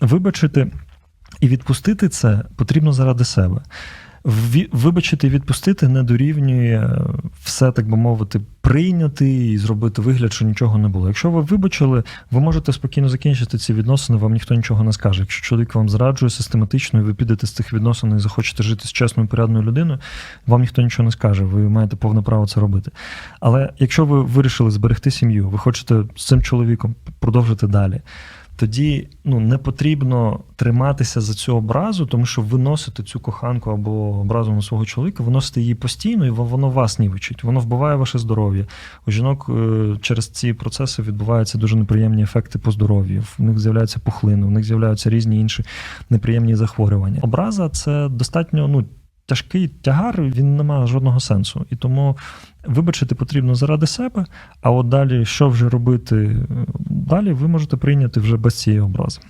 вибачити і відпустити це потрібно заради себе. Вибачити і відпустити не дорівнює все, так би мовити, прийняти і зробити вигляд, що нічого не було. Якщо ви вибачили, ви можете спокійно закінчити ці відносини, вам ніхто нічого не скаже. Якщо чоловік вам зраджує систематично, і ви підете з цих відносин і захочете жити з чесною порядною людиною, вам ніхто нічого не скаже. Ви маєте повне право це робити. Але якщо ви вирішили зберегти сім'ю, ви хочете з цим чоловіком продовжити далі. Тоді ну не потрібно триматися за цю образу, тому що ви носите цю коханку або образу на свого чоловіка, ви носите її постійно, і воно вас нівечить. Воно вбиває ваше здоров'я. У жінок е, через ці процеси відбуваються дуже неприємні ефекти по здоров'ю. В них з'являються пухлини, в них з'являються різні інші неприємні захворювання. Образа це достатньо ну. Тяжкий тягар, він не має жодного сенсу. І тому вибачити потрібно заради себе, а от далі, що вже робити далі, ви можете прийняти вже без цієї образи.